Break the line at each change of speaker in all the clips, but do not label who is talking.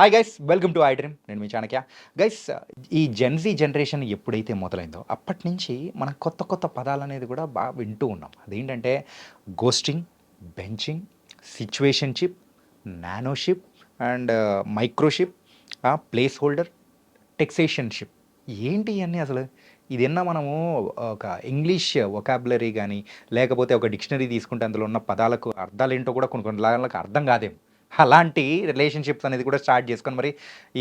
Hi guys welcome to iDream నేను మీ Chanakya. Guys ఈ జెన్జీ జనరేషన్ ఎప్పుడైతే మొదలైందో అప్పటి నుంచి మనం కొత్త కొత్త పదాలు అనేది కూడా బాగా వింటూ ఉన్నాం. అదేంటంటే ghosting benching situationship nanoship and microship placeholder textationship ఏంటి ఇవన్నీ అసలు? ఇది మనము ఒక ఇంగ్లీష్ ఒకాబులరీ కానీ లేకపోతే ఒక డిక్షనరీ తీసుకుంటే అందులో ఉన్న పదాలకు అర్థాలు ఏంటో కూడా కొన్ని కొన్ని లాగలకు అర్థం కాదేమో. అలాంటి రిలేషన్షిప్స్ అనేది కూడా స్టార్ట్ చేసుకొని మరి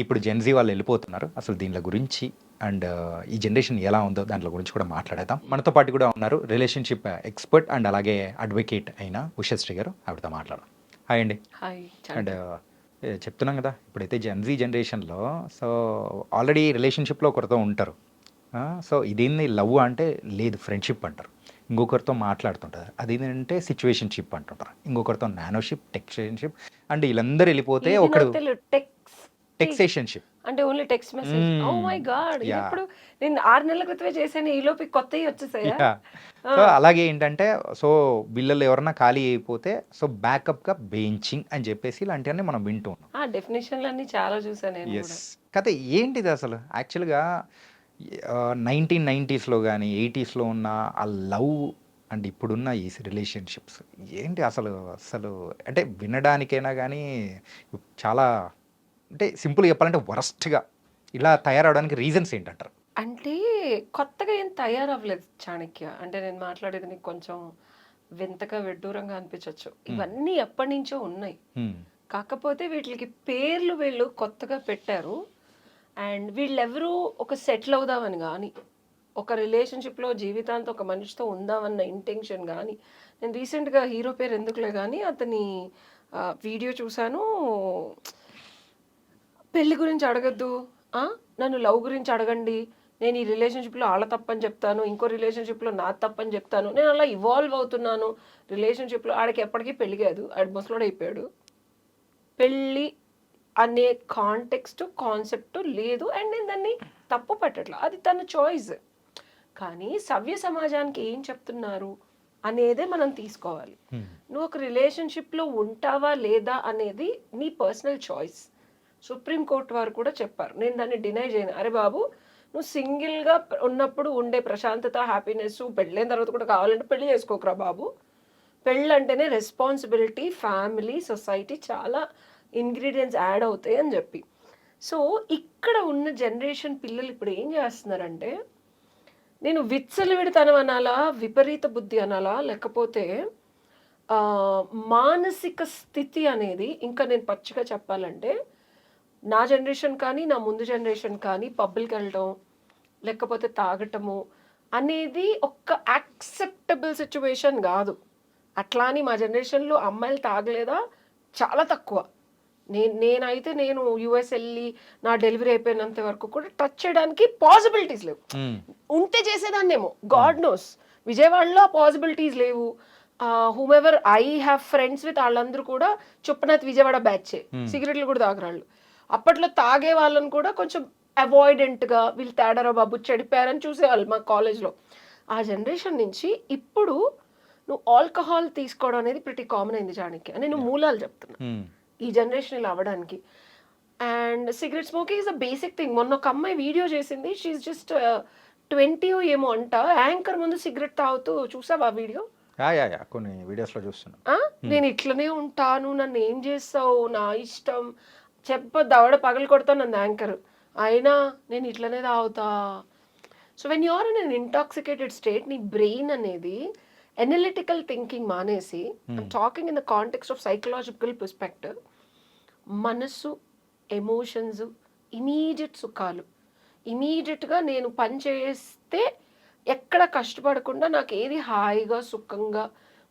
ఇప్పుడు జెన్జీ వాళ్ళు వెళ్ళిపోతున్నారు. అసలు దీనిల గురించి అండ్ ఈ జనరేషన్ ఎలా ఉందో దాంట్లో గురించి కూడా మాట్లాడేద్దాం. మనతో పాటు కూడా ఉన్నారు రిలేషన్షిప్ ఎక్స్పర్ట్ అండ్ అలాగే అడ్వకేట్ అయిన ఉషశ్రీ గారు. ఆవిడతో మాట్లాడదాం. హాయ్ అండి.
హాయ్
అండ్ చెప్తున్నాం కదా ఇప్పుడైతే జెన్జీ జనరేషన్లో సో ఆల్రెడీ రిలేషన్షిప్లో ఒకరితో ఉంటారు. సో ఇదేంది లవ్ అంటే లేదు ఫ్రెండ్షిప్ అంటారు. ఇంకొకరితో మాట్లాడుతుంటారు. అది ఏంటంటే సిచ్యువేషన్షిప్ అంటుంటారు. ఇంకొకరితో నానోషిప్ టెక్స్టేషన్షిప్ అండ్ వీళ్ళందరూ వెళ్ళిపోతే ఒకడు
టెక్స్
టెక్సేషన్షిప్
అంటే only text message. Oh my god. ఎప్పుడు నేను ఆరు నెలల క్రితమే చేశాను ఈ లోపు కొత్తవి వచ్చేసాయా?
సో అలాగే ఏంటంటే సో వీళ్ళల్లో ఎవరన్నా ఖాళీ అయిపోతే సో బ్యాకప్గా బెంచింగ్ అని చెప్పేసి ఇలాంటివన్నీ మనం వింటూ ఉన్నాం.
ఆ డెఫినేషన్లు అన్ని చాలా చూసాను నేను
ఎస్ కథ ఏంటిది అసలు? యాక్చువల్గా నైన్టీన్ నైంటీస్లో కానీ ఎయిటీస్లో ఉన్న ఆ లవ్ అండ్ ఇప్పుడున్న ఈ రిలేషన్షిప్స్ ఏంటి అసలు అసలు అంటే వినడానికైనా కానీ చాలా అంటే సింపుల్గా చెప్పాలంటే వరస్ట్గా ఇలా తయారవడానికి రీజన్స్ ఏంటంటారు?
అంటే కొత్తగా ఏం తయారవ్వలేదు చాణక్య. అంటే నేను మాట్లాడేది నీకు కొంచెం వింతగా విడ్డూరంగా అనిపించవచ్చు ఇవన్నీ ఎప్పటి నుంచో ఉన్నాయి. కాకపోతే వీటికి పేర్లు వీళ్ళు కొత్తగా పెట్టారు. అండ్ వీళ్ళెవరూ ఒక సెటిల్ అవుదామని కానీ ఒక రిలేషన్షిప్లో జీవితాంతం ఒక మనిషితో ఉందామన్న ఇంటెన్షన్ కానీ నేను రీసెంట్గా హీరో పేరు ఎందుకులే కానీ అతని వీడియో చూశాను. పెళ్ళి గురించి అడగద్దు. నన్ను లవ్ గురించి అడగండి. నేను ఈ రిలేషన్షిప్లో వాళ్ళ తప్పని చెప్తాను ఇంకో రిలేషన్షిప్లో నా తప్పని చెప్తాను. నేను అలా ఇవాల్వ్ అవుతున్నాను. రిలేషన్షిప్లో ఆడికి ఎప్పటికీ పెళ్ళి కాదు. ఆడి ముసలోడు అయిపోయాడు. పెళ్ళి అనే కాంటెక్స్ట్ కాన్సెప్ట్ లేదు అండ్ నేను దాన్ని తప్పు పట్టట్లా. అది తన చాయిస్ కానీ సవ్య సమాజానికి ఏం చెప్తున్నారు అనేదే మనం తీసుకోవాలి.
Hmm.
నువ్వు ఒక రిలేషన్షిప్లో ఉంటావా లేదా అనేది నీ పర్సనల్ చాయిస్ సుప్రీంకోర్టు వారు కూడా చెప్పారు. నేను దాన్ని డినై చేయను. అరే బాబు నువ్వు సింగిల్గా ఉన్నప్పుడు ఉండే ప్రశాంతత హ్యాపీనెస్ పెళ్ళైన తర్వాత కూడా కావాలంటే పెళ్ళి చేసుకోకరా బాబు. పెళ్ళి అంటేనే రెస్పాన్సిబిలిటీ ఫ్యామిలీ సొసైటీ చాలా ఇంగ్రీడియంట్స్ యాడ్ అవుతాయి అని చెప్పి. సో ఇక్కడ ఉన్న జనరేషన్ పిల్లలు ఇప్పుడు ఏం చేస్తున్నారంటే నేను విచ్చలవిడితనం అనాలా విపరీత బుద్ధి అనాలా లేకపోతే మానసిక స్థితి అనేది ఇంకా నేను పచ్చిగా చెప్పాలంటే నా జనరేషన్ కానీ నా ముందు జనరేషన్ కానీ పబ్బులకి వెళ్ళటం లేకపోతే తాగటము అనేది ఒక్క యాక్సెప్టబుల్ సిచ్యువేషన్ కాదు. అట్లా అని మా జనరేషన్లో అమ్మాయిలు తాగలేదా? చాలా తక్కువ. నేను నేనైతే నేను యుఎస్ వెళ్ళి నా డెలివరీ అయిపోయినంత వరకు కూడా టచ్ చేయడానికి పాసిబిలిటీస్ లేవు. ఉంటే చేసేదాన్నేమో. God knows. విజయవాడలో పాసిబిలిటీస్ లేవు. Whomever I have friends with వాళ్ళందరూ కూడా చొప్పునత్ విజయవాడ బ్యాచే సిగరెట్లు కూడా తాగరాళ్ళు. అప్పట్లో తాగే వాళ్ళని కూడా కొంచెం అవాయిడెంట్గా వీళ్ళు తేడారా బాబు చెడిపోయారని చూసేవాళ్ళు మా కాలేజ్లో ఆ జనరేషన్ నుంచి ఇప్పుడు నువ్వు ఆల్కహాల్ తీసుకోవడం అనేది ప్రతి కామన్ అయింది జానికి. నేను మూలాలు చెప్తున్నా. ఈ జనరేషన్ ఇలా అవ్వడానికి. And cigarette smoking is a basic thing మొన్న ఒక అమ్మాయి వీడియో చేసింది. షీఈ్ జస్ట్ ట్వంటీ ఏమో అంట. యాంకర్ ముందు సిగరెట్ తాగుతూ చూసావా వీడియో
కొన్ని వీడియోస్లో చూస్తున్నాం?
నేను ఇట్లనే ఉంటాను. నన్ను ఏం చేస్తావు? నా ఇష్టం. చెప్ప దవడ పగలు కొడతాను నన్ను యాంకర్ అయినా నేను ఇట్లనే తాగుతా. So when you are in an intoxicated state నీ బ్రెయిన్ అనేది ఎనలిటికల్ థింకింగ్ మానేసి talking in the context of psychological perspective మనసు ఎమోషన్స్ ఇమీడియట్ సుఖాలు. ఇమీడియట్గా నేను పని చేస్తే ఎక్కడ కష్టపడకుండా నాకు ఏది హాయిగా సుఖంగా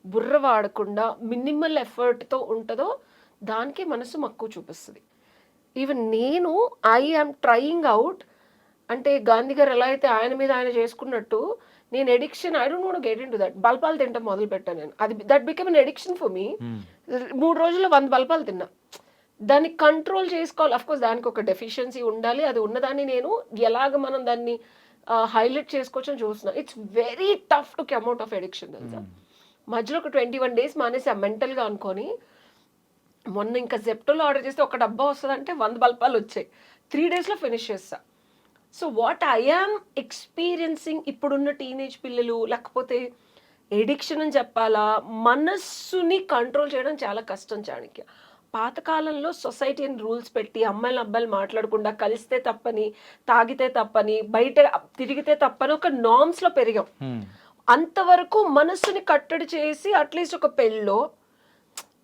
బుర్ర వాడకుండా మినిమల్ ఎఫర్ట్తో ఉంటుందో దానికి మనసు మక్కువ చూపిస్తుంది. ఈవెన్ నేను ఐ ఆమ్ ట్రయింగ్ అవుట్ అంటే గాంధీ గారు ఎలా అయితే ఆయన మీద ఆయన చేసుకున్నట్టు నేను addiction I don't want get into that బల్పాలు తింటాం మొదలు పెట్టాను నేను. అది that become an addiction for me మూడు రోజుల్లో వంద బల్పాలు తిన్నా. దాన్ని కంట్రోల్ చేసుకోవాలి. అఫ్ కోర్స్ దానికి ఒక డెఫిషియన్సీ ఉండాలి. అది ఉన్నదాన్ని నేను ఎలాగ మనం దాన్ని హైలైట్ చేసుకోవచ్చు అని చూస్తున్నా. It's very tough to come out of addiction తెలుసా? మధ్యలో ఒక ట్వంటీ వన్ డేస్ మానేసి మెంటల్గా అనుకొని. మొన్న ఇంకా జెప్టోలో ఆర్డర్ చేస్తే ఒక డబ్బా వస్తుందంటే వంద బల్పాలు వచ్చాయి. త్రీ డేస్లో ఫినిష్ చేస్తా. So what I am experiencing ఇప్పుడున్న టీనేజ్ పిల్లలు లేకపోతే ఎడిక్షన్ అని చెప్పాలా మనస్సుని కంట్రోల్ చేయడం చాలా కష్టం చాణక్య. పాతకాలంలో సొసైటీ అని రూల్స్ పెట్టి అమ్మాయిలు అబ్బాయిలు మాట్లాడకుండా కలిస్తే తప్పని తాగితే తప్పని బయట తిరిగితే తప్పని ఒక నామ్స్లో పెరిగాం
హ్మ్.
అంతవరకు మనస్సుని కట్టడి చేసి అట్లీస్ట్ ఒక పెళ్ళో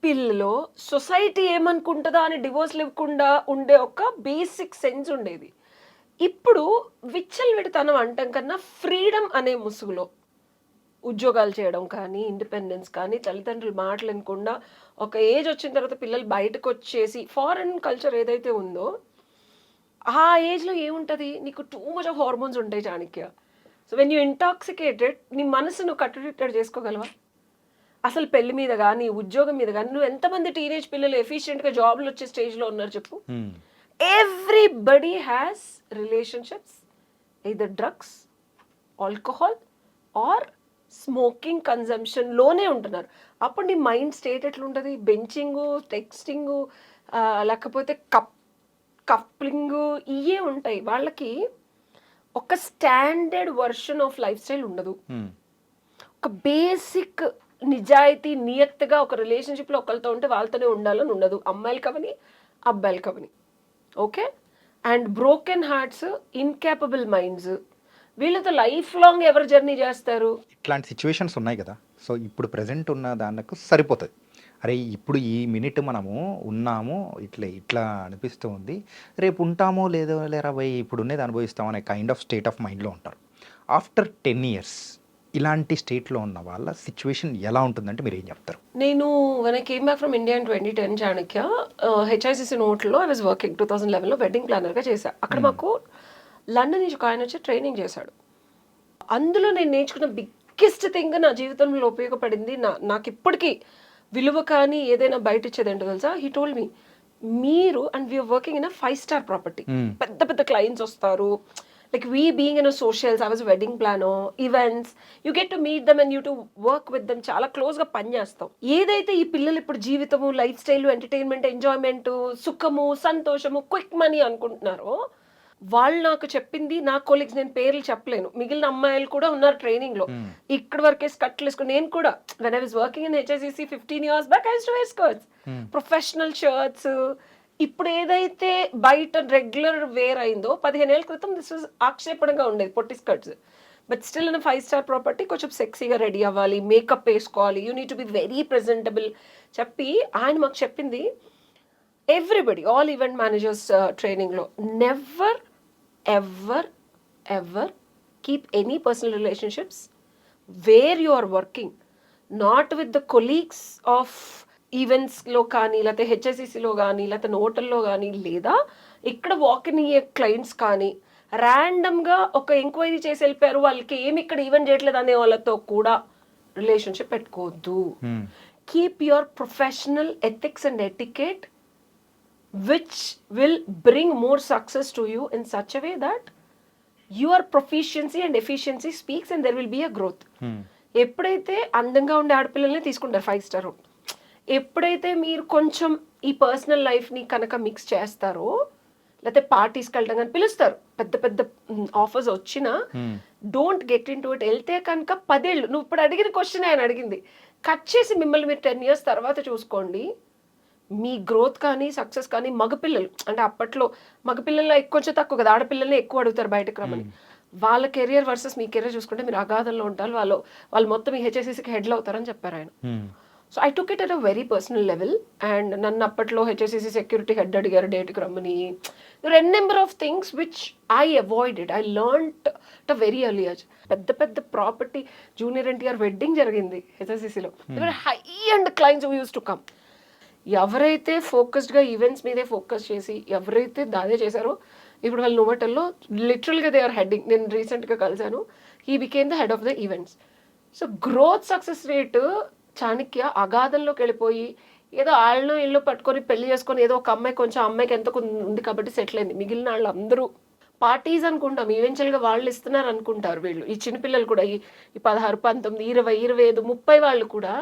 పిల్లలో సొసైటీ ఏమనుకుంటుందా అని డివోర్స్ ఇవ్వకుండా ఉండే ఒక బేసిక్ సెన్స్ ఉండేది ఇప్పుడు విచ్చలవిడితనం అంటాం కన్నా ఫ్రీడమ్ అనే ముసుగులో ఉద్యోగాలు చేయడం కానీ ఇండిపెండెన్స్ కానీ తల్లిదండ్రులు మాటలు వినకుండా ఒక ఏజ్ వచ్చిన తర్వాత పిల్లలు బయటకు వచ్చేసి ఫారెన్ కల్చర్ ఏదైతే ఉందో ఆ ఏజ్లో ఏముంటుంది? నీకు టూ మచ్ ఆఫ్ హార్మోన్స్ ఉంటాయి Chanakya. So when you intoxicated నీ మనసు నువ్వు కట్టుదిట్టడి చేసుకోగలవా? అసలు పెళ్ళి మీద కానీ ఉద్యోగం మీద కానీ నువ్వు ఎంతమంది టీనేజ్ పిల్లలు ఎఫిషియెంట్గా జాబ్లు వచ్చే స్టేజ్లో ఉన్నారు చెప్పు. Everybody has relationships either drugs alcohol or smoking కన్జంప్షన్లోనే ఉంటున్నారు. అప్పుడు నీ మైండ్ స్టేట్ ఎట్లుంటుంది? బెంచింగ్ టెక్స్టింగ్ లేకపోతే కప్ కప్లింగ్ ఇవే ఉంటాయి. వాళ్ళకి ఒక standard version of life style ఉండదు. ఒక బేసిక్ నిజాయితీ నియత్తుగా ఒక రిలేషన్షిప్లో ఒకరితో ఉంటే వాళ్ళతోనే ఉండాలని ఉండదు. అమ్మాయిలు కవని అబ్బాయిలు కవని. Okay? And broken hearts incapable minds వీళ్ళతో లైఫ్ లాంగ్ ఎవరు జర్నీ చేస్తారు?
ఇట్లాంటి సిచ్యువేషన్స్ ఉన్నాయి కదా. సో ఇప్పుడు ప్రజెంట్ ఉన్న దానికి సరిపోతుంది. అరే ఇప్పుడు ఈ మినిట్ మనము ఉన్నాము ఇట్లా ఇట్లా అనిపిస్తూ ఉంది. రేపు ఉంటామో లేదో లేరా పోయి ఇప్పుడు ఉన్నది అనుభవిస్తాం అనే కైండ్ ఆఫ్ స్టేట్ ఆఫ్ మైండ్లో ఉంటారు. ఆఫ్టర్ టెన్ ఇయర్స్ ఇలాంటి స్టేట్లో ఉన్న వాళ్ళ సిచ్యువేషన్ ఎలా ఉంటుందంటే మీరు ఏం చెప్తారు?
నేను when I came back from India in twenty ten Chanakya HICC నోట్లో I was working two thousand లెవెన్లో wedding ప్లానర్గా చేశా. అక్కడ మాకు లండన్ నుంచి ఒక ఆయన వచ్చి ట్రైనింగ్ చేశాడు. అందులో నేను నేర్చుకున్న బిగ్గెస్ట్ థింగ్ నా జీవితంలో ఉపయోగపడింది నా నాకు ఇప్పటికీ విలువ కానీ ఏదైనా బయట ఇచ్చేది ఏంటో తెలుసా? హీ టోల్ మీ మీరు and we are working in a five star property. పెద్ద పెద్ద క్లయింట్స్ వస్తారు. Like we being in socials I was wedding plan events you get to meet them and you to work with them చాలా క్లోజ్గా పనిచేస్తాం ఏదైతే ఈ పిల్లలు ఇప్పుడు జీవితము లైఫ్ స్టైల్ ఎంటర్టైన్మెంట్ ఎంజాయ్మెంట్ సుఖము సంతోషము క్విక్ మనీ అనుకుంటున్నారో వాళ్ళు నాకు చెప్పింది నా కొలీగ్స్ నేను పేర్లు చెప్పలేను. మిగిలిన అమ్మాయిలు కూడా ఉన్నారు ట్రైనింగ్లో ఇక్కడ వరకే స్కట్లు వేసుకుని నేను కూడా when I was working in HSEC fifteen years back I to wear skirts professional shirts ఇప్పుడు ఏదైతే బయట రెగ్యులర్ వేర్ అయిందో పదిహేను ఏళ్ళ క్రితం దిస్ వాజ్ ఆక్షేపణగా ఉండేది పొట్టి skirts but still in five star property కొంచెం సెక్సీగా రెడీ అవ్వాలి మేకప్ వేసుకోవాలి you need to be very presentable చెప్పి ఆయన మాకు చెప్పింది ఎవ్రీబడి ఆల్ ఈవెంట్ మేనేజర్స్ ట్రైనింగ్లో never ever ever keep any personal relationships where you are working not with the colleagues of ఈవెంట్స్లో కానీ లేకపోతే హెచ్ఎస్సిసిలో కానీ లేకపోతే హోటల్లో కానీ లేదా ఇక్కడ వాకిన్ అయ్యే క్లయింట్స్ కానీ ర్యాండమ్గా ఒక ఎంక్వైరీ చేసి వెళ్ళిపోయారు వాళ్ళకి ఏమి ఇక్కడ ఈవెంట్ చేయట్లేదు అనే వాళ్ళతో కూడా రిలేషన్షిప్ పెట్టుకోవద్దు. Keep your professional ethics and etiquette which will bring more success to you in such a way that your proficiency and efficiency speaks and there will be a growth.
Hmm.
ఎప్పుడైతే అందంగా ఉండే ఆడపిల్లల్ని తీసుకుంటారు five star ఎప్పుడైతే మీరు కొంచెం ఈ personal లైఫ్ని కనుక మిక్స్ చేస్తారో లేకపోతే పార్టీస్కి వెళ్ళడం కానీ పిలుస్తారు. పెద్ద పెద్ద ఆఫర్స్ వచ్చినా. Don't get into it వెళ్తే కనుక పదేళ్ళు నువ్వు ఇప్పుడు అడిగిన క్వశ్చన్ ఆయన అడిగింది. కట్ చేసి మిమ్మల్ని మీరు టెన్ ఇయర్స్ తర్వాత చూసుకోండి. మీ గ్రోత్ కానీ సక్సెస్ కానీ మగపిల్లలు అంటే అప్పట్లో మగపిల్లల్లో ఎక్కువ కొంచెం తక్కువ కదా ఆడపిల్లల్ని ఎక్కువ అడుగుతారు బయటకు రమ్మని. వాళ్ళ కెరియర్ వర్సెస్ మీ కెరియర్ చూసుకుంటే మీరు అగాధంలో ఉంటారు వాళ్ళు వాళ్ళు మొత్తం ఈ హెచ్ఎస్సికి హెడ్లు అవుతారని చెప్పారు ఆయన. So I took it at a very personal level and నన్ను అప్పట్లో హెచ్ఎస్సిసి సెక్యూరిటీ హెడ్ అడిగారు డేట్కి రమ్మని. N number of things which I avoided I learnt at very early age పెద్ద పెద్ద ప్రాపర్టీ జూనియర్ ఎన్టీఆర్ వెడ్డింగ్ జరిగింది హెచ్ఎస్సిసిలో high end clients used to come ఎవరైతే ఫోకస్డ్గా ఈవెంట్స్ మీదే ఫోకస్ చేసి ఎవరైతే దాదే చేశారో ఇప్పుడు వాళ్ళు నోవటల్లో లిటరల్గా దే ఆర్ హెడ్డింగ్. నేను రీసెంట్గా కలిశాను. He became the head of the events. So growth success rate Chanakya అగాధంలోకి వెళ్ళిపోయి ఏదో వాళ్ళు ఇల్లు పట్టుకొని పెళ్ళి చేసుకొని ఏదో ఒక అమ్మాయి కొంచెం అమ్మాయికి ఎంత ఉంది కాబట్టి సెటిల్ అయింది. మిగిలిన వాళ్ళు అందరూ పార్టీస్ అనుకుంటాం. ఈవెన్చువల్గా వాళ్ళు ఇస్తున్నారు అనుకుంటారు వీళ్ళు. ఈ చిన్నపిల్లలు కూడా ఈ ఈ పదహారు పంతొమ్మిది ఇరవై ఇరవై ఐదు ముప్పై వాళ్ళు కూడా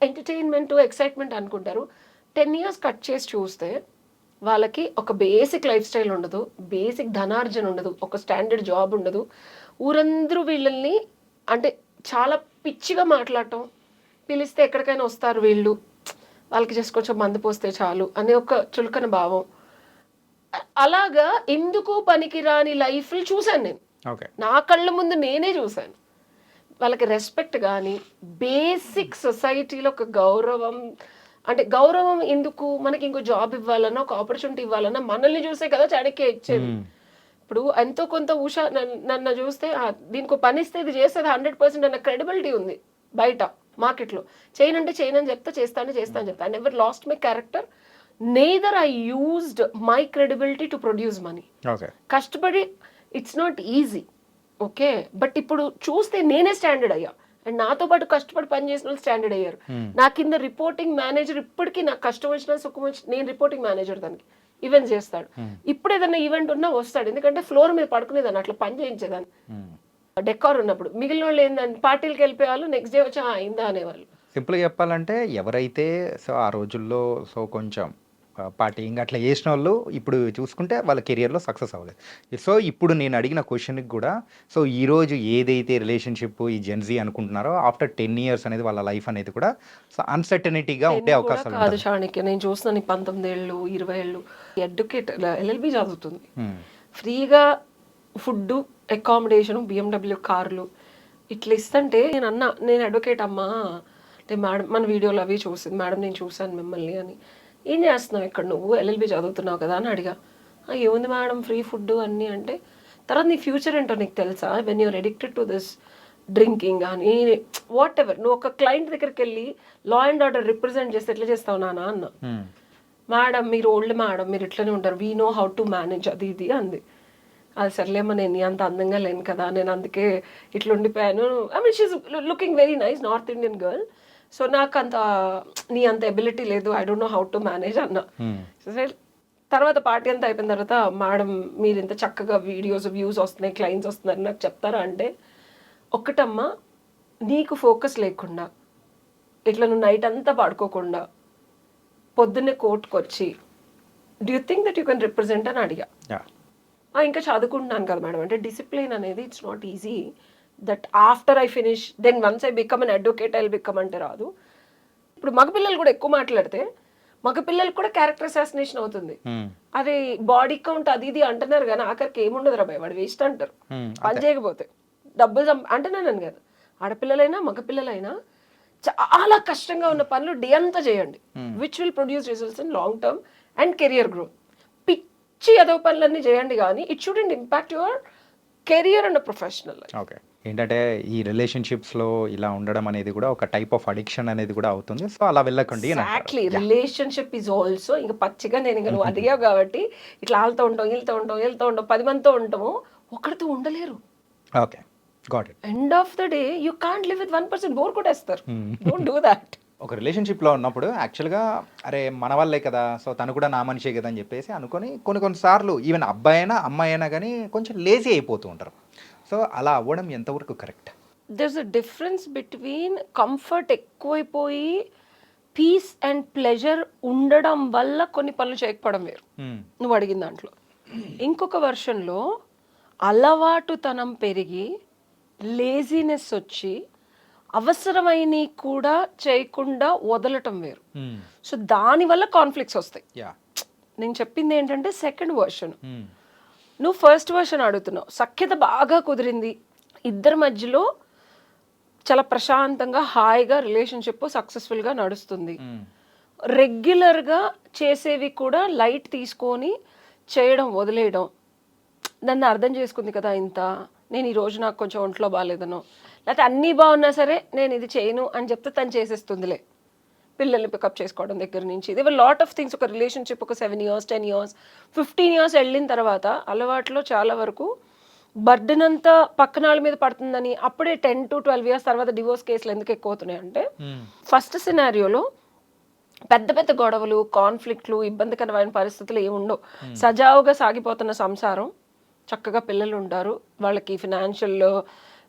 ఎంటర్టైన్మెంట్ ఎక్సైట్మెంట్ అనుకుంటారు. టెన్ ఇయర్స్ కట్ చేసి చూస్తే వాళ్ళకి ఒక బేసిక్ లైఫ్ స్టైల్ ఉండదు బేసిక్ ధనార్జన ఉండదు ఒక స్టాండర్డ్ జాబ్ ఉండదు. ఊరందరూ వీళ్ళని అంటే చాలా పిచ్చిగా మాట్లాడటం పిలిస్తే ఎక్కడికైనా వస్తారు వీళ్ళు. వాళ్ళకి జస్ట్ కొంచెం మందు పోస్తే చాలు అనే ఒక చులకన భావం. అలాగా ఎందుకు పనికిరాని లైఫ్లు చూశాను నేను. నా కళ్ళ ముందు నేనే చూశాను. వాళ్ళకి రెస్పెక్ట్ కానీ బేసిక్ సొసైటీలో ఒక గౌరవం అంటే గౌరవం ఎందుకు? మనకి ఇంకో జాబ్ ఇవ్వాలన్నా ఒక ఆపర్చునిటీ ఇవ్వాలన్నా మనల్ని చూసే కదా చాణక్య ఇచ్చేది. ఇప్పుడు ఎంతో కొంత ఉషా నన్ను- చూస్తే దీనికి పని ఇస్తే ఇది చేస్తుంది హండ్రెడ్ పర్సెంట్ అన్న క్రెడిబిలిటీ ఉంది బయట మార్కెట్లో. చేయనంటే చేయనని చెప్తా చేస్తాను చేస్తాను చెప్తా. I never lost my character neither I used my credibility to produce money కష్టపడి it's not easy okay but ఇప్పుడు చూస్తే నేనే స్టాండర్డ్ అయ్యా. అండ్ నాతో పాటు కష్టపడి పని చేసిన వాళ్ళు స్టాండర్డ్ అయ్యారు. నా కింద రిపోర్టింగ్ మేనేజర్ ఇప్పటికీ నాకు కష్టం వచ్చినా సుఖం వచ్చిన నేను రిపోర్టింగ్ మేనేజర్ దానికి. ఈవెంట్స్ చేస్తాడు. ఇప్పుడు ఏదైనా ఈవెంట్ ఉన్నా వస్తాడు. ఎందుకంటే ఫ్లోర్ మీద పడుకునేదాన్ని అట్లా పని చేయించేదాన్ని. డెకార్ ఉన్నప్పుడు. మిగిలిన వాళ్ళు ఏంటంటే పార్టీలకు వెళ్ళిపోయేవాళ్ళు నెక్స్ట్ డే వచ్చి "ఆ, అయిందా అనేవాళ్ళు.
సింపుల్గా చెప్పాలంటే ఎవరైతే సో ఆ రోజుల్లో సో కొంచెం పార్టీయింగ్ అట్లా చేసిన వాళ్ళు ఇప్పుడు చూసుకుంటే వాళ్ళ కెరియర్లో సక్సెస్ అవ్వలేదు. సో ఇప్పుడు నేను అడిగిన క్వశ్చన్కి కూడా సో ఈరోజు ఏదైతే రిలేషన్షిప్ ఈ జెన్జీ అనుకుంటున్నారో ఆఫ్టర్ టెన్ ఇయర్స్ అనేది వాళ్ళ లైఫ్ అనేది కూడా సో అన్సర్టనిటీగా ఉండే అవకాశాలు
కాదు నేను చూస్తున్నాను పంతొమ్మిది ఏళ్ళు ఇరవై ఏళ్ళు ఎడ్యుకేట్ ఎల్ఎల్బి చదువుతుంది. ఫ్రీగా ఫుడ్ అకామిడేషన్ బిఎండబ్ల్యూ కార్లు ఇట్లా ఇస్తుంటే నేను అన్నా నేను అడ్వకేట్ అమ్మా అంటే మేడం మన వీడియోలు అవి చూసింది మేడం నేను చూశాను మిమ్మల్ని అని. ఏం చేస్తున్నావు ఇక్కడ నువ్వు? ఎల్ఎల్బి చదువుతున్నావు కదా అని అడిగా. "ఆ, ఏముంది మేడం? ఫ్రీ ఫుడ్ అన్నీ అంటే తర్వాత నీ ఫ్యూచర్ ఏంటో నీకు తెలుసా? When you're addicted to this drinking కానీ వాట్ ఎవర్ నువ్వు ఒక క్లయింట్ దగ్గరికి వెళ్ళి లా అండ్ ఆర్డర్ రిప్రజెంట్ చేస్తే ఎట్లా చేస్తావు నాన్న? అన్న. మేడం మీరు ఓల్డ్ మేడం మీరు ఇట్లనే ఉంటారు. We know how to manage. అది ఇది అంది. అది సర్లేమో నేను అంత అందంగా లేను కదా. నేను అందుకే ఇట్లా ఉండిపోయాను I mean she's looking very nice north Indian girl. So నాకు అంత నీ అంత ఎబిలిటీ లేదు I don't know how to manage అన్న.
Hmm.
తర్వాత పార్టీ అంతా అయిపోయిన తర్వాత మేడం మీరు ఇంత చక్కగా వీడియోస్ వ్యూస్ వస్తున్నాయి క్లయింట్స్ వస్తున్నారు నాకు చెప్తారా? అంటే ఒక్కటమ్మా నీకు ఫోకస్ లేకుండా ఇట్లా నువ్వు నైట్ అంతా పడుకోకుండా పొద్దున్నే కోర్టుకు వచ్చి do you think that you can represent అని అడిగా.
Yeah.
"ఆ, ఇంకా చదువుకుంటున్నాను కదా మేడం అంటే డిసిప్లిన్ అనేది it's not easy that after I finish then once I become an advocate I become అంటే రాదు ఇప్పుడు మగపిల్లలు కూడా ఎక్కువ మాట్లాడితే మగపిల్లలకు కూడా క్యారెక్టర్ అసాసినేషన్ అవుతుంది. అదే బాడీ కౌంట్ అది ఇది అంటున్నారు కానీ ఆఖరికి ఏముండదు రాబాయ్ వాడు వేస్ట్ అంటారు.
Hmm.
పని చేయకపోతే. డబ్బులు అంటున్నాను కదా. ఆడపిల్లలైనా మగపిల్లలైనా చాలా కష్టంగా ఉన్న పనులు డే అంతా చేయండి. Which will produce results in long term and career growth పిచ్చి అదో పనులన్నీ చేయండి కానీ it shouldn't impact your career and professional life
okay ఏంటంటే ఈ రిలేషన్షిప్స్లో ఇలా ఉండడం అనేది కూడా ఒక టైప్ ఆఫ్ అడిక్షన్ అనేది కూడా అవుతుంది. సో అలా వెళ్ళకండి.
ఎగ్జాక్ట్లీ రిలేషన్షిప్ ఈజ్ ఆల్సో ఇంకా పచ్చిగా నేను ఇంకా నువ్వు అడిగావు కాబట్టి ఇట్లా వాళ్ళతో ఉంటాం వీళ్ళతో ఉంటాం వీళ్ళతో ఉంటాం పది మందితో ఉంటాము ఒకరితో ఉండలేరు.
Okay got it
end of the day you can't live with one percent bore కొట్టేస్తారు. డోంట్ డూ దాట్
ఒక రిలేషన్షిప్లో ఉన్నప్పుడు యాక్చువల్గా అరే మన వాళ్ళే కదా సో తను కూడా నా మనిషే కదా అని చెప్పేసి అనుకొని కొన్ని కొన్నిసార్లు ఈవెన్ అబ్బాయి అయినా అమ్మాయి అయినా కానీ కొంచెం లేజీ అయిపోతూ ఉంటారు. సో అలా అవ్వడం ఎంతవరకు correct?
There's a difference between comfort ఎక్కువైపోయి పీస్ అండ్ ప్లెజర్ ఉండడం వల్ల కొన్ని పనులు చేయకపోవడం వేరు. నువ్వు అడిగిన దాంట్లో. ఇంకొక వర్షన్లో అలవాటుతనం పెరిగి లేజినెస్ వచ్చి అవసరమైన కూడా చేయకుండా వదలటం వేరు. సో దానివల్ల కాన్ఫ్లిక్ట్స్ వస్తాయి.
యా
నేను చెప్పింది ఏంటంటే సెకండ్ వర్షన్ నువ్వు ఫస్ట్ వర్షన్ అడుగుతున్నావు. సఖ్యత బాగా కుదిరింది. ఇద్దరి మధ్యలో చాలా ప్రశాంతంగా హాయిగా రిలేషన్షిప్ సక్సెస్ఫుల్గా నడుస్తుంది. రెగ్యులర్గా చేసేవి కూడా లైట్ తీసుకొని చేయడం వదిలేయడం. నన్ను అర్థం చేసుకుంది కదా ఇంత. నేను ఈ రోజు నాకు కొంచెం ఒంట్లో బాగాలేదనో. లేకపోతే అన్నీ బాగున్నా సరే నేను ఇది చేయను అని చెప్తే తను చేసేస్తుందిలే. పిల్లల్ని పికప్ చేసుకోవడం దగ్గర నుంచి. ఇది లాట్ ఆఫ్ థింగ్స్ ఒక రిలేషన్షిప్ ఒక seven years ten years fifteen years వెళ్ళిన తర్వాత అలవాట్లో చాలా వరకు బర్డెన్ అంతా పక్కన వాళ్ళ మీద పడుతుందని అప్పుడే టెన్ టు ట్వెల్వ్ ఇయర్స్ తర్వాత డివోర్స్ కేసులు ఎందుకు ఎక్కువ అవుతున్నాయి అంటే ఫస్ట్ సినారియోలో పెద్ద పెద్ద గొడవలు కాన్ఫ్లిక్ట్లు ఇబ్బందికరమైన పరిస్థితులు ఏమి ఉండవు. సజావుగా సాగిపోతున్న సంసారం చక్కగా పిల్లలు ఉంటారు వాళ్ళకి ఫినాన్షియల్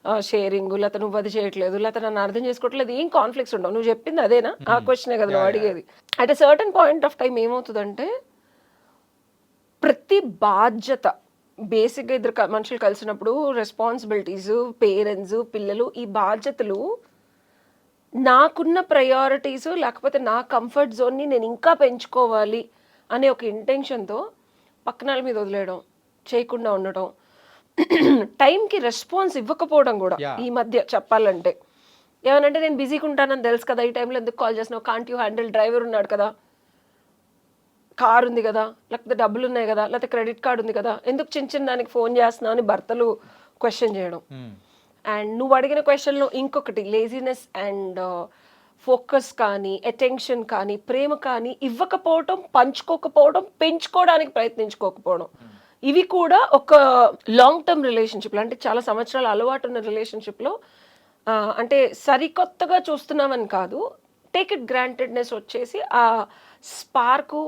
షేరింగ్ లేకపోతే నువ్వు అది చేయట్లేదు లేకపోతే నన్ను అర్థం చేసుకోవట్లేదు ఏం కాన్ఫ్లిక్ట్స్ ఉండవు. నువ్వు చెప్పింది అదేనా? ఆ క్వశ్చనే కదా నువ్వు అడిగేది. At certain point of time ఏమవుతుందంటే ప్రతి బాధ్యత బేసిక్గా ఇద్దరు మనుషులు కలిసినప్పుడు రెస్పాన్సిబిలిటీస్ పేరెంట్స్ పిల్లలు ఈ బాధ్యతలు నాకున్న ప్రయారిటీస్ లేకపోతే నా కంఫర్ట్ జోన్ని నేను ఇంకా పెంచుకోవాలి అనే ఒక ఇంటెన్షన్తో పక్కనాల మీద వదిలేయడం చేయకుండా ఉండటం టైంకి రెస్పాన్స్ ఇవ్వకపోవడం కూడా. ఈ మధ్య చెప్పాలంటే. ఏమనంటే నేను బిజీగా ఉంటానని తెలుసు కదా ఈ టైంలో ఎందుకు కాల్ చేసినావు కాంట్ యూ హ్యాండిల్ డ్రైవర్ ఉన్నాడు కదా? కార్ ఉంది కదా? లేకపోతే డబ్బులు ఉన్నాయి కదా? లేకపోతే క్రెడిట్ కార్డు ఉంది కదా? ఎందుకు చిన్న చిన్న దానికి ఫోన్ చేస్తున్నావు అని భర్తలు క్వశ్చన్ చేయడం. అండ్ నువ్వు అడిగిన క్వశ్చన్లో ఇంకొకటి లేజినెస్ అండ్ ఫోకస్ కానీ అటెన్షన్ కానీ ప్రేమ కానీ ఇవ్వకపోవడం పంచుకోకపోవడం పెంచుకోవడానికి ప్రయత్నించుకోకపోవడం. ఇవి కూడా ఒక లాంగ్ టర్మ్ రిలేషన్షిప్లో అంటే చాలా సంవత్సరాల అలవాటు ఉన్న రిలేషన్షిప్లో అంటే సరికొత్తగా చూస్తున్నామని కాదు టేక్ ఇట్ గ్రాంటెడ్నెస్ వచ్చేసి ఆ స్పార్కు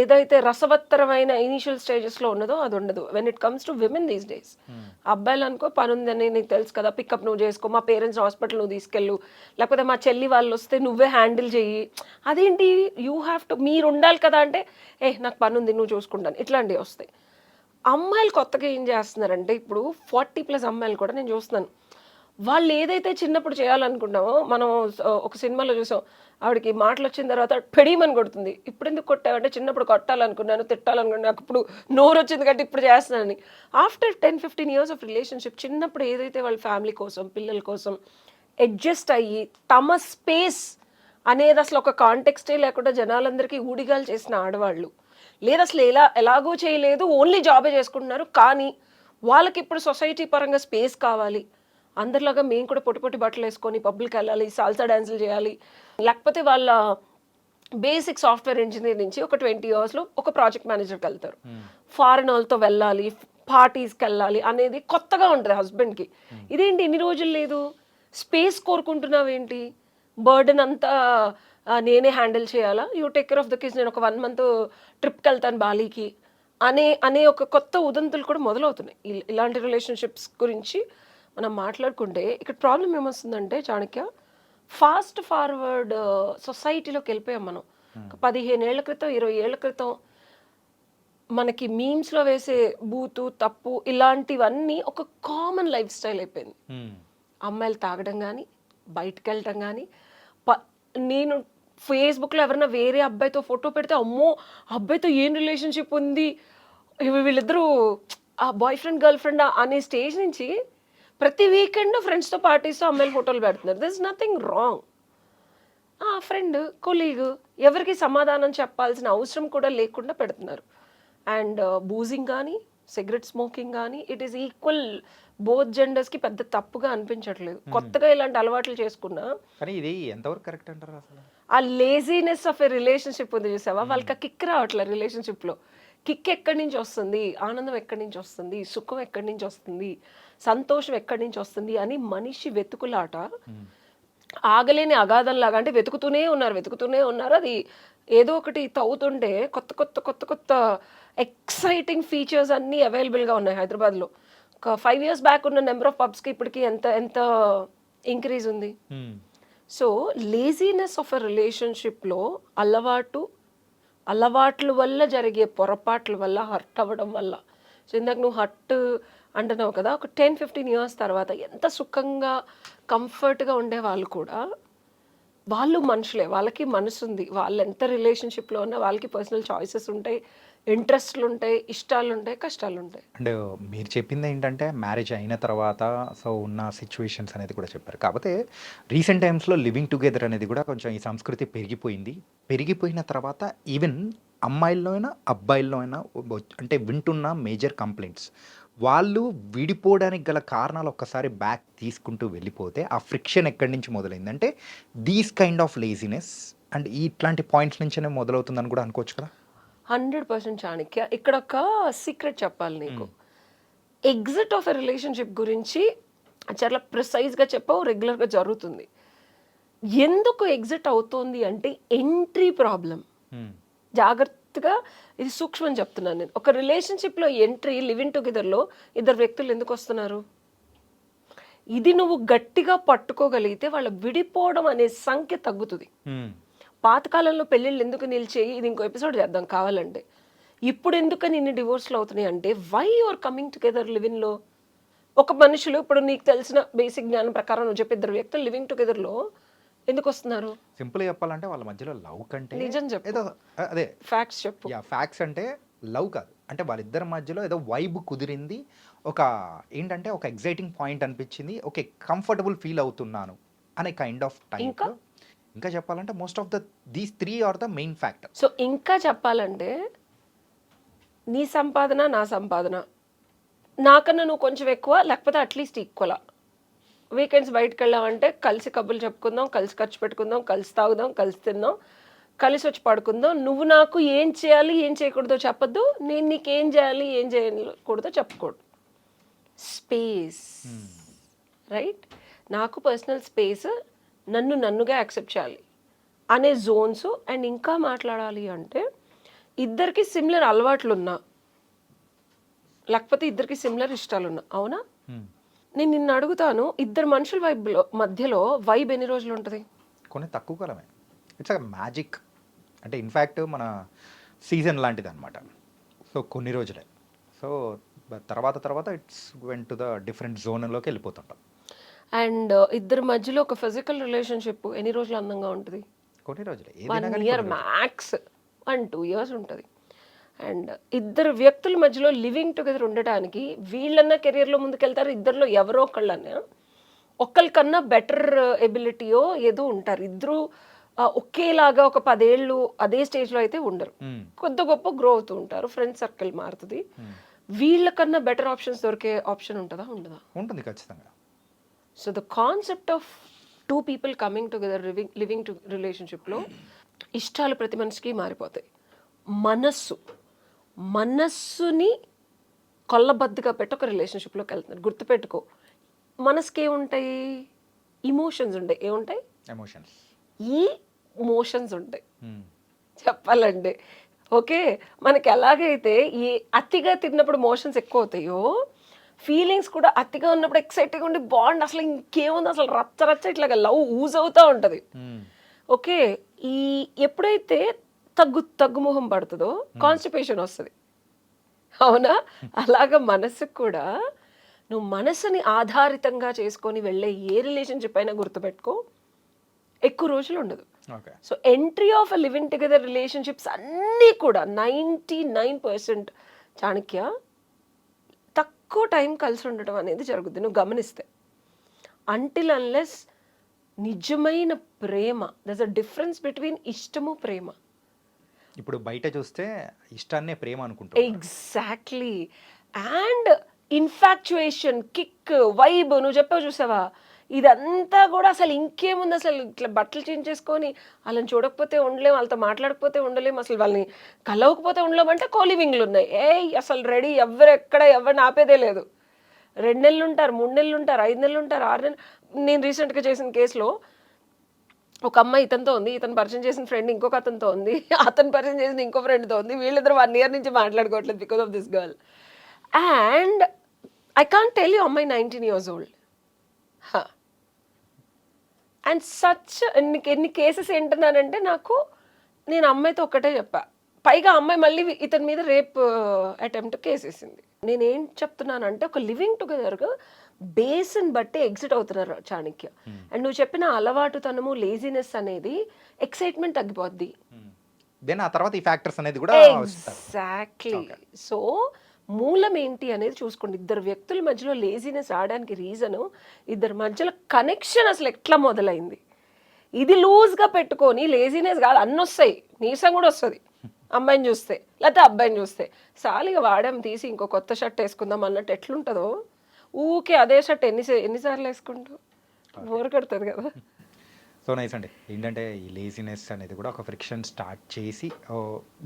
ఏదైతే రసవత్తరమైన ఇనిషియల్ స్టేజెస్లో ఉన్నదో అది ఉండదు. When it comes to women these days అబ్బాయిలు అనుకో పని ఉందని నీకు తెలుసు కదా పికప్ నువ్వు చేసుకో మా పేరెంట్స్ హాస్పిటల్ నువ్వు తీసుకెళ్ళు లేకపోతే మా చెల్లి వాళ్ళు వస్తే నువ్వే హ్యాండిల్ చెయ్యి. అదేంటి? యూ హ్యావ్ టు మీరు ఉండాలి కదా అంటే ఏ నాకు పని ఉంది నువ్వు చూసుకుంటాను. ఇట్లాంటివి వస్తాయి. అమ్మాయిలు కొత్తగా ఏం చేస్తున్నారంటే ఇప్పుడు ఫార్టీ ప్లస్ అమ్మాయిలు కూడా నేను చూస్తున్నాను. వాళ్ళు ఏదైతే చిన్నప్పుడు చేయాలనుకున్నామో మనం ఒక సినిమాలో చూసాం. ఆవిడకి మాటలు వచ్చిన తర్వాత పెడీమని కొడుతుంది. ఇప్పుడు ఎందుకు కొట్టావంటే చిన్నప్పుడు కొట్టాలనుకున్నాను తిట్టాలనుకున్నాను నాకు ఇప్పుడు నోరు వచ్చింది కాబట్టి ఇప్పుడు చేస్తున్నానని. After ten fifteen years of relationship చిన్నప్పుడు ఏదైతే వాళ్ళ ఫ్యామిలీ కోసం పిల్లల కోసం అడ్జస్ట్ అయ్యి తమ స్పేస్ అనేది అసలు ఒక కాంటెక్స్టే లేకుండా జనాలందరికీ ఊడిగాలు చేసిన ఆడవాళ్ళు. లేదు అసలు ఎలా ఎలాగో చేయలేదు ఓన్లీ జాబే చేసుకుంటున్నారు కానీ వాళ్ళకి ఇప్పుడు సొసైటీ పరంగా స్పేస్ కావాలి. అందరిలాగా మేము కూడా పొట్టి పొట్టి బట్టలు వేసుకొని పబ్లిక్ వెళ్ళాలి సాల్సా డ్యాన్సులు చేయాలి. లేకపోతే వాళ్ళ బేసిక్ సాఫ్ట్వేర్ ఇంజనీర్ నుంచి ఒక ట్వంటీ ఇయర్స్లో ఒక ప్రాజెక్ట్ మేనేజర్కి వెళ్తారు. ఫారెన్ వాళ్ళతో వెళ్ళాలి పార్టీస్కి వెళ్ళాలి అనేది కొత్తగా ఉంటుంది హస్బెండ్కి ఇదేంటి ఎన్ని రోజులు లేదు? స్పేస్ కోరుకుంటున్నావు ఏంటి? బర్డెన్ అంతా నేనే హ్యాండిల్ చేయాలా? You take care of the kids నేను ఒక వన్ మంత్ ట్రిప్కి వెళ్తాను బాలీకి. అనే అనే ఒక కొత్త ఉదంతులు కూడా మొదలవుతున్నాయి. ఇల్- ఇలాంటి రిలేషన్షిప్స్ గురించి మనం మాట్లాడుకుంటే ఇక్కడ ప్రాబ్లం ఏమొస్తుందంటే చాణక్య ఫాస్ట్ ఫార్వర్డ్ సొసైటీలోకి వెళ్ళిపోయాం మనం. ఒక పదిహేను ఏళ్ళ క్రితం ఇరవై ఏళ్ళ క్రితం మనకి మీమ్స్లో వేసే బూతు తప్పు ఇలాంటివన్నీ ఒక కామన్ లైఫ్ స్టైల్ అయిపోయింది. అమ్మాయిలు తాగడం కానీ బయటకు వెళ్ళటం కానీ ప నేను ఫేస్బుక్లో ఎవరైనా వేరే అబ్బాయితో ఫోటో పెడితే అమ్మో అబ్బాయితో ఏం రిలేషన్షిప్ ఉంది? వీళ్ళిద్దరూ ఆ బాయ్ ఫ్రెండ్ గర్ల్ ఫ్రెండ్ అనే స్టేజ్ నుంచి ప్రతి వీకెండ్ ఫ్రెండ్స్తో పార్టీస్తో అమ్మాయిలు ఫోటోలు పెడుతున్నారు. దిస్ నథింగ్ రాంగ్ ఆ ఫ్రెండ్ కొలీగ్ ఎవరికి సమాధానం చెప్పాల్సిన అవసరం కూడా లేకుండా పెడుతున్నారు. అండ్ బూజింగ్ కానీ సిగరెట్ స్మోకింగ్ కానీ ఇట్ ఈస్ ఈక్వల్ బోత్ జెండర్స్కి పెద్ద తప్పుగా అనిపించట్లేదు. కొత్తగా ఇలాంటి అలవాట్లు చేసుకున్నా
కానీ ఇది ఎంతవరకు కరెక్ట్ అంటారు అసలు?
ఆ లేజీనెస్ ఆఫ్ ఎ రిలేషన్షిప్ ఉంది చూసావా? వాళ్ళకి ఆ కిక్ రావట్లేదు రిలేషన్షిప్లో కిక్ ఎక్కడి నుంచి వస్తుంది? ఆనందం ఎక్కడి నుంచి వస్తుంది? సుఖం ఎక్కడి నుంచి వస్తుంది? సంతోషం ఎక్కడి నుంచి వస్తుంది అని మనిషి వెతుకులాట. ఆగలేని అగాధంలాగా అంటే వెతుకుతూనే ఉన్నారు వెతుకుతూనే ఉన్నారు. అది ఏదో ఒకటి తవ్వుతుంటే కొత్త కొత్త కొత్త కొత్త ఎక్సైటింగ్ ఫీచర్స్ అన్నీ అవైలబుల్గా ఉన్నాయి హైదరాబాద్లో. ఒక ఫైవ్ ఇయర్స్ బ్యాక్ ఉన్న నెంబర్ ఆఫ్ పబ్స్కి ఇప్పటికి ఎంత ఎంత ఇంక్రీజ్ ఉంది? సో లేజీనెస్ ఆఫ్ ఎ రిలేషన్షిప్లో అలవాటు అలవాట్ల వల్ల జరిగే పొరపాట్ల వల్ల హర్ట్ అవ్వడం వల్ల. సో ఇందాక నువ్వు హర్ట్ అంటున్నావు కదా ఒక టెన్ ఫిఫ్టీన్ ఇయర్స్ తర్వాత ఎంత సుఖంగా కంఫర్ట్గా ఉండే వాళ్ళు కూడా వాళ్ళు మనుషులే వాళ్ళకి మనసు ఉంది. వాళ్ళు ఎంత రిలేషన్షిప్లో ఉన్నా వాళ్ళకి పర్సనల్ చాయిసెస్ ఉంటాయి ఇంట్రెస్ట్లు ఉంటాయి ఇష్టాలు ఉంటాయి కష్టాలు ఉంటాయి.
అండ్ మీరు చెప్పింది ఏంటంటే మ్యారేజ్ అయిన తర్వాత సో ఉన్న సిచ్యువేషన్స్ అనేది కూడా చెప్పారు. కాకపోతే రీసెంట్ టైమ్స్లో లివింగ్ టుగెదర్ అనేది కూడా కొంచెం ఈ సంస్కృతి పెరిగిపోయింది. పెరిగిపోయిన తర్వాత ఈవెన్ అమ్మాయిల్లో అయినా అబ్బాయిల్లో అయినా అంటే వింటున్న మేజర్ కంప్లైంట్స్. వాళ్ళు విడిపోవడానికి గల కారణాలు ఒక్కసారి బ్యాక్ తీసుకుంటూ వెళ్ళిపోతే ఆ ఫ్రిక్షన్ ఎక్కడి నుంచి మొదలైంది? అంటే these kind of laziness and ఇట్లాంటి పాయింట్స్ నుంచే మొదలవుతుందని కూడా అనుకోవచ్చు కదా?
Hundred percent Chanakya. ఇక్కడ ఒక సీక్రెట్ చెప్పాలి నీకు. ఎగ్జిట్ ఆఫ్ ఎ రిలేషన్షిప్ గురించి చాలా ప్రిసైజ్గా చెప్పావు రెగ్యులర్గా జరుగుతుంది. ఎందుకు ఎగ్జిట్ అవుతోంది అంటే ఎంట్రీ ప్రాబ్లం జాగ్రత్తగా ఇది సూక్ష్మం చెప్తున్నాను నేను. ఒక రిలేషన్షిప్లో ఎంట్రీ లివింగ్ టుగెదర్లో ఇద్దరు వ్యక్తులు ఎందుకు వస్తున్నారు? ఇది నువ్వు గట్టిగా పట్టుకోగలిగితే వాళ్ళ విడిపోవడం అనే సంఖ్య తగ్గుతుంది. పాతకాలంలో పెళ్ళిళ్ళు ఎందుకు నిలిచేయి? ఇది ఇంకో ఎపిసోడ్ చేద్దాం కావాలంటే. ఇప్పుడు ఎందుకని ఇన్ని డివోర్స్లు అవుతున్నాయి అంటే వై యువర్ కమింగ్ టుగెదర్ లివింగ్లో ఒక మనుషులు ఇప్పుడు నీకు తెలిసిన బేసిక్ జ్ఞానం ప్రకారం నువ్వు చెప్పి ఇద్దరు వ్యక్తులు లివింగ్ టుగెదర్లో ఎందుకు వస్తున్నారు
సింపుల్ చెప్పాలంటే వాళ్ళ మధ్యలో లవ్ కంటే
నిజం చెప్పు.
ఏదో అదే.
ఫ్యాక్ట్స్ చెప్పు.
యా ఫ్యాక్ట్స్ అంటే లవ్ కాదు. అంటే వాళ్ళిద్దరి మధ్యలో ఏదో వైబ్ కుదిరింది. ఒక ఏంటంటే ఒక ఎగ్జైటింగ్ పాయింట్ అనిపించింది. ఓకే కంఫర్టబుల్ ఫీల్ అవుతున్నాను అనే కైండ్ ఆఫ్ టైం
ఇంకా?
ఇంకా చెప్పాలంటే most of the these three are the main factor
so ఇంకా చెప్పాలంటే నీ సంపాదన నా సంపాదన. నాకన్నా నువ్వు కొంచెం ఎక్కువ లేకపోతే అట్లీస్ట్ ఈక్వలా వీకెండ్స్ బయటకు వెళ్ళామంటే కలిసి కబుర్లు చెప్పుకుందాం కలిసి ఖర్చు పెట్టుకుందాం కలిసి తాగుదాం కలిసి తిందాం కలిసి వచ్చి పడుకుందాం. నువ్వు నాకు ఏం చేయాలి ఏం చేయకూడదో చెప్పొద్దు. నేను నీకు ఏం చేయాలి ఏం చేయకూడదో చెప్పకూడదు. స్పేస్ రైట్ నాకు పర్సనల్ స్పేస్ నన్ను నన్నుగా యాక్సెప్ట్ చేయాలి అనే జోన్స్ అండ్ ఇంకా మాట్లాడాలి అంటే ఇద్దరికి సిమిలర్ అలవాట్లు ఉన్నా లేకపోతే ఇద్దరికి సిమిలర్ ఇష్టాలు ఉన్నా అవునా నేను నిన్ను అడుగుతాను ఇద్దరు మనుషుల వైబ్లో మధ్యలో వైబ్ ఎన్ని రోజులు ఉంటుంది?
కొన్ని తక్కువ కాలమే. ఇట్స్ అ మ్యాజిక్ అంటే ఇన్ఫ్యాక్ట్ మన సీజన్ లాంటిది అనమాట సో కొన్ని రోజులే. సో తర్వాత తర్వాత it's went to the different జోన్లోకి వెళ్ళిపోతుంటాం.
అండ్ ఇద్దరి మధ్యలో ఒక ఫిజికల్ రిలేషన్షిప్ ఎన్ని రోజులు అందంగా ఉంటుంది?
కొన్ని రోజులే.
వన్
ఏదైనా కానీ
year max one two years ఉంటుంది. అండ్ ఇద్దరు వ్యక్తుల మధ్యలో లివింగ్ టుగెదర్ ఉండటానికి వీళ్ళన్న కెరియర్లో ముందుకెళ్తారు ఇద్దరిలో ఎవరో ఒకళ్ళన్నా. ఒకరికన్నా బెటర్ ఎబిలిటీయో ఏదో ఉంటారు. ఇద్దరు ఒకేలాగా ఒక పదేళ్ళు అదే స్టేజ్లో అయితే ఉండరు. కొద్ది గొప్ప గ్రో అవుతూ ఉంటారు. ఫ్రెండ్ సర్కిల్ మారుతుంది. వీళ్ళకన్నా బెటర్ ఆప్షన్స్ దొరికే ఆప్షన్ ఉంటుందా? ఉండదా?
ఉంటుంది ఖచ్చితంగా.
So the concept of two people coming together living living to రిలేషన్షిప్లో ఇష్టాలు ప్రతి మనిషికి మారిపోతాయి. మనస్సు. మనస్సుని కొల్లబద్దుగా పెట్టి ఒక రిలేషన్షిప్లోకి వెళ్తున్నారు. గుర్తుపెట్టుకో. మనసుకి ఏముంటాయి ఇమోషన్స్ ఉంటాయి. ఏముంటాయి?
ఎమోషన్స్
ఈ మోషన్స్ ఉంటాయి. చెప్పాలంటే. ఓకే? మనకి ఎలాగైతే ఈ అతిగా తిన్నప్పుడు మోషన్స్ ఎక్కువ అవుతాయో ఫీలింగ్స్ కూడా అతిగా ఉన్నప్పుడు ఎక్సైటింగ్ ఉండి బాండ్ అసలు ఇంకేముంది? అసలు రచ్చ రచ్చ ఇట్లాగా లవ్ ఊజ్ అవుతూ ఉంటుంది ఓకే? ఈ ఎప్పుడైతే తగ్గు తగ్గుముఖం పడుతుందో కాన్స్టిపేషన్ వస్తుంది. అవునా? అలాగ మనసుకు కూడా నువ్వు మనసుని ఆధారితంగా చేసుకొని వెళ్ళే ఏ రిలేషన్షిప్ అయినా గుర్తుపెట్టుకో. ఎక్కువ రోజులు ఉండదు. So entry of a living together relationships అన్నీ కూడా నైంటీ నైన్ పర్సెంట్ చాణక్య తక్కువ టైం కలిసి ఉండటం అనేది జరుగుతుంది నువ్వు గమనిస్తే. అంటిల్ అన్లెస్ నిజమైన ప్రేమ దస్ అ డిఫరెన్స్ బిట్వీన్ ఇష్టము ప్రేమ.
ఇప్పుడు బయట చూస్తే ఇష్టాన్నే ప్రేమ అనుకుంటాం
exactly and infatuation kick vibe నువ్వు చెప్పావు చూసావా? ఇదంతా కూడా అసలు ఇంకేముంది? అసలు ఇట్లా బట్టలు చేంజ్ చేసుకొని వాళ్ళని చూడకపోతే ఉండలేం వాళ్ళతో మాట్లాడకపోతే ఉండలేం అసలు వాళ్ళని కలవకపోతే ఉండలేం అంటే కోలివింగ్లు ఉన్నాయి. ఏ అసలు రెడీ ఎవరు ఎక్కడ ఎవరిని ఆపేదే లేదు. రెండు నెలలు ఉంటారు మూడు నెలలు ఉంటారు ఐదు నెలలు ఉంటారు ఆరు నెలలు. నేను రీసెంట్గా చేసిన కేసులో ఒక అమ్మాయి ఇతనితో ఉంది ఇతను పరిచయం చేసిన ఫ్రెండ్ ఇంకొక అతనితో ఉంది అతను పరిచయం చేసిన ఇంకో ఫ్రెండ్తో ఉంది వీళ్ళిద్దరు వన్ ఇయర్ నుంచి మాట్లాడుకోవట్లేదు because of this girl and I can't tell you అమ్మాయి nineteen years old and such ఎన్ని ఎన్ని కేసెస్ ఏంటన్నానంటే నాకు నేను అమ్మాయితో ఒక్కటే చెప్పా. పైగా అమ్మాయి మళ్ళీ ఇతని మీద రేప్ అటెంప్ట్ కేసేసింది నేనేం చెప్తున్నానంటే ఒక లివింగ్ టుగెదర్గా బేస్ని బట్టి ఎగ్జిట్ అవుతున్నారు చాణక్య. అండ్ నువ్వు చెప్పిన అలవాటుతనము లేజినెస్ అనేది ఎక్సైట్మెంట్ తగ్గిపోద్ది.
దెన్ ఆ తర్వాత ఈ ఫ్యాక్టర్స్ అనేది కూడా
ఎగ్జాక్ట్లీ సో మూలం ఏంటి అనేది చూసుకోండి. ఇద్దరు వ్యక్తుల మధ్యలో లేజినెస్ రావడానికి రీజన్ ఇద్దరి మధ్యలో కనెక్షన్ అసలు ఎట్లా మొదలైంది? ఇది లూజ్గా పెట్టుకొని లేజినెస్ కాదు అన్నీ వస్తాయి. నీరసం కూడా వస్తుంది. అమ్మాయిని చూస్తే లేకపోతే అబ్బాయిని చూస్తే. సాలిగా వాడాం తీసి ఇంకో కొత్త షర్ట్ వేసుకుందాం అన్నట్టు ఎట్లుంటుందో? ఊకే అదే షర్ట్ ఎన్ని ఎన్నిసార్లు వేసుకుంటావు బోర్ కడుతుంది కదా.
సో నైస్ అండి. ఏంటంటే ఈ లేజినెస్ అనేది కూడా ఒక ఫ్రిక్షన్ స్టార్ట్ చేసి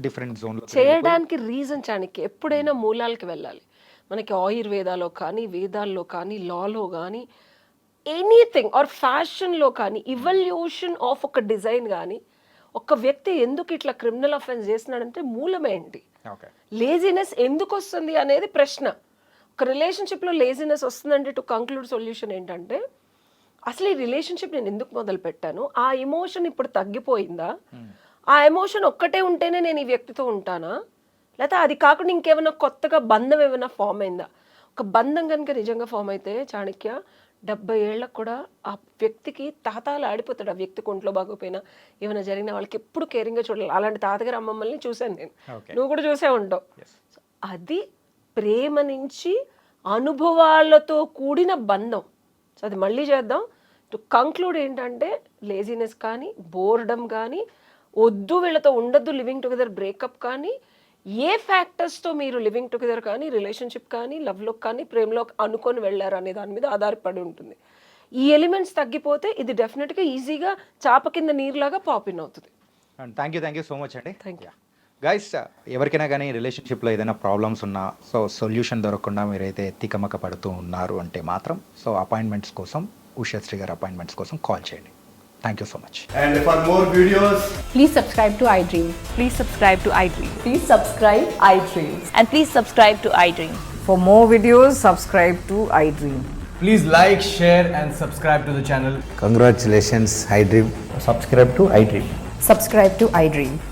డిఫరెంట్ జోన్లో
చేయడానికి రీజన్ చానికి ఎప్పుడైనా మూలాలకి వెళ్ళాలి. మనకి ఆయుర్వేదాలో కానీ వేదాల్లో కానీ లాలో కానీ ఎనీథింగ్ ఆర్ ఫ్యాషన్లో కానీ ఇవల్యూషన్ ఆఫ్ ఒక డిజైన్ కానీ ఒక వ్యక్తి ఎందుకు ఇట్లా క్రిమినల్ అఫెన్స్ చేస్తున్నాడంటే మూలమేంటి లేజినెస్ ఎందుకు వస్తుంది అనేది ప్రశ్న. ఒక రిలేషన్షిప్లో లేజినెస్ వస్తుందంటే టు కంక్లూడ్ సొల్యూషన్ ఏంటంటే అసలు ఈ రిలేషన్షిప్ నేను ఎందుకు మొదలు పెట్టాను ఆ ఎమోషన్ ఇప్పుడు తగ్గిపోయిందా? ఆ ఎమోషన్ ఒక్కటే ఉంటేనే నేను ఈ వ్యక్తితో ఉంటానా? లేకపోతే అది కాకుండా ఇంకేమైనా కొత్తగా బంధం ఏమైనా ఫామ్ అయిందా? ఒక బంధం కనుక నిజంగా ఫామ్ అయితే చాణక్య డెబ్బై ఏళ్ళకు కూడా ఆ వ్యక్తికి తాతాలు ఆడిపోతాడు. ఆ వ్యక్తికి ఒంట్లో బాగోపోయినా ఏమైనా జరిగినా వాళ్ళకి ఎప్పుడు కేరింగ్గా చూడాలి అలాంటి తాతగారు అమ్మమ్మల్ని చూశాను నేను. నువ్వు కూడా చూసే ఉంటావు. అది ప్రేమ నుంచి అనుభవాలతో కూడిన బంధం. సో అది మళ్ళీ చేద్దాం. టు కంక్లూడ్ ఏంటంటే లేజినెస్ కానీ బోర్డమ్ కానీ వద్దు వీళ్ళతో ఉండొద్దు లివింగ్ టుగెదర్ బ్రేకప్ కానీ ఏ ఫ్యాక్టర్స్తో మీరు లివింగ్ టుగెదర్ కానీ రిలేషన్షిప్ కానీ లవ్లో కానీ ప్రేమలో అనుకొని వెళ్ళారు అనే దాని మీద ఆధారపడి ఉంటుంది. ఈ ఎలిమెంట్స్ తగ్గిపోతే ఇది డెఫినెట్గా ఈజీగా చాప కింద నీరులాగా పాపిన్ అవుతుంది.
Thank you thank you so much అండి.
Thank you.
గైస్ ఎవరికైనా కానీ రిలేషన్షిప్లో ఏదైనా ప్రాబ్లమ్స్ ఉన్నా సో సొల్యూషన్ దొరకకుండా మీరైతే తికమక పడుతూ ఉన్నారు అంటే మాత్రం సో అపాయింట్మెంట్స్ కోసం ఉషశ్రీ గారి అపాయింట్మెంట్స్ కోసం కాల్ చేయండి thank you so much
And for more videos,
Please subscribe to iDream.
Please subscribe to iDream.
Please subscribe iDreams.
And please subscribe to iDream.
For more videos, subscribe to iDream.
please like, share, and subscribe to the channel.
Congratulations, iDream.
subscribe to iDream.
Subscribe to iDream.
So, subscribe to iDream Media.
I